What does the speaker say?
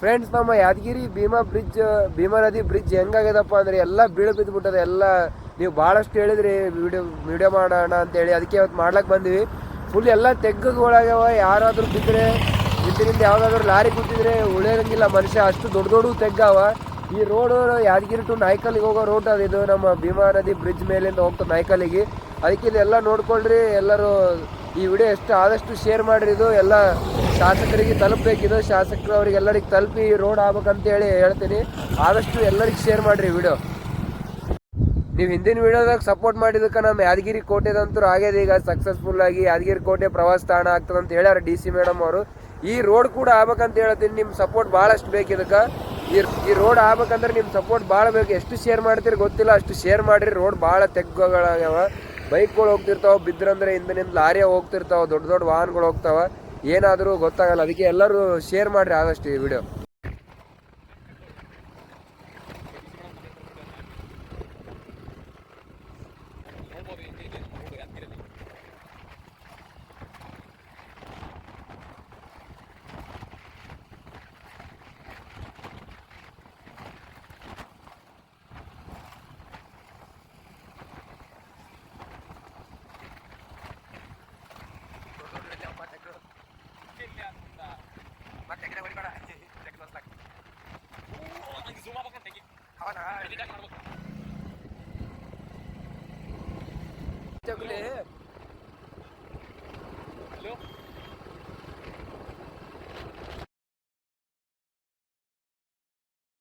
Friends ನಮ್ಮ Yadgir Bima bridge Bima ನದಿ bridge ಹೆಂಗಾಗ್ಯದಪ್ಪ ಅಂದ್ರೆ ಎಲ್ಲ ಬೀಳು ಬಿದ್ದುಬಿಟ್ಟದೆ ಎಲ್ಲ ನೀವು ಭಾಳಷ್ಟು ಹೇಳಿದ್ರಿ ವಿಡಿಯೋ ವಿಡಿಯೋ ಮಾಡೋಣ ಅಂತೇಳಿ. ಅದಕ್ಕೆ ಇವತ್ತು ಮಾಡ್ಲಕ್ಕೆ ಬಂದ್ವಿ. ಫುಲ್ ಎಲ್ಲ ತೆಗ್ಗುಗಳಾಗ್ಯಾವ. ಯಾರಾದರೂ ಬಿದ್ದರೆ ಇದರಿಂದ ಯಾವುದಾದ್ರೂ ಲಾರಿ ಕೂತಿದ್ರೆ ಉಳಿಯೋಂಗಿಲ್ಲ ಮನುಷ್ಯ. ಅಷ್ಟು ದೊಡ್ಡ ದೊಡ್ಡ ತೆಗ್ಗಾವ. ಈ ರೋಡು ಯಾದಗಿರಿ ಟು ನಾಯ್ಕಲ್ಲಿಗೆ ಹೋಗೋ ರೋಡ್ ಅದು. ಇದು ನಮ್ಮ ಭೀಮಾ ನದಿ ಬ್ರಿಡ್ಜ್ ಮೇಲಿಂದ ಹೋಗ್ತದೆ ನಾಯ್ಕಲ್ಲಿಗೆ. ಅದಕ್ಕೆ ಇದೆಲ್ಲ ನೋಡ್ಕೊಳ್ರಿ. ಎಲ್ಲರೂ ಈ ವಿಡಿಯೋ ಎಷ್ಟು ಆದಷ್ಟು ಶೇರ್ ಮಾಡಿರಿ, ಇದು ಎಲ್ಲ ಶಾಸಕರಿಗೆ ತಲುಪಬೇಕಿದು. ಶಾಸಕರು ಅವ್ರಿಗೆಲ್ಲರಿಗೆ ತಲುಪಿ ರೋಡ್ ಆಗ್ಬೇಕಂತ ಹೇಳಿ ಹೇಳ್ತೀನಿ. ಆದಷ್ಟು ಎಲ್ಲರಿಗೆ ಶೇರ್ ಮಾಡಿರಿ ವಿಡಿಯೋ. ನೀವು ಹಿಂದಿನ ವಿಡಿಯೋದಾಗ ಸಪೋರ್ಟ್ ಮಾಡಿದಕ್ಕೆ ನಮ್ಮ ಯಾದಗಿರಿ ಕೋಟೆದಂತೂ ಆಗ್ಯದ. ಈಗ ಸಕ್ಸಸ್ಫುಲ್ ಆಗಿ ಯಾದಗಿರಿ ಕೋಟೆ ಪ್ರವಾಸ ತಾಣ ಆಗ್ತದೆ ಅಂತ ಹೇಳ್ಯಾರ ಡಿ ಸಿ ಮೇಡಮ್ ಅವರು. ಈ ರೋಡ್ ಕೂಡ ಆಗ್ಬೇಕಂತ ಹೇಳ್ತೀನಿ. ನಿಮ್ಮ ಸಪೋರ್ಟ್ ಭಾಳಷ್ಟು ಬೇಕು ಇದಕ್ಕೆ. ಈ ಈ ರೋಡ್ ಆಗ್ಬೇಕಂದ್ರೆ ನಿಮ್ಮ ಸಪೋರ್ಟ್ ಭಾಳ ಬೇಕು. ಎಷ್ಟು ಶೇರ್ ಮಾಡ್ತೀರಿ ಗೊತ್ತಿಲ್ಲ. ಅಷ್ಟು ಶೇರ್ ಮಾಡಿರಿ. ರೋಡ್ ಭಾಳ ತೆಗ್ಗುಗಳಾಗ್ಯಾವ. ಬೈಕ್ಗಳು ಹೋಗ್ತಿರ್ತಾವ, ಬಿದ್ರಂದ್ರೆ ಹಿಂದಿನಿಂದ ಲಾರಿ ಹೋಗ್ತಿರ್ತಾವ, ದೊಡ್ಡ ದೊಡ್ಡ ವಾಹನಗಳು ಹೋಗ್ತಾವ. ಏನಾದರೂ ಗೊತ್ತಾಗಲ್ಲ, ಅದಕ್ಕೆ ಎಲ್ಲರೂ ಶೇರ್ ಮಾಡಿರಿ ಆದಷ್ಟು ಈ ವಿಡಿಯೋ ಇಲ್ಲಿ ಅಂತ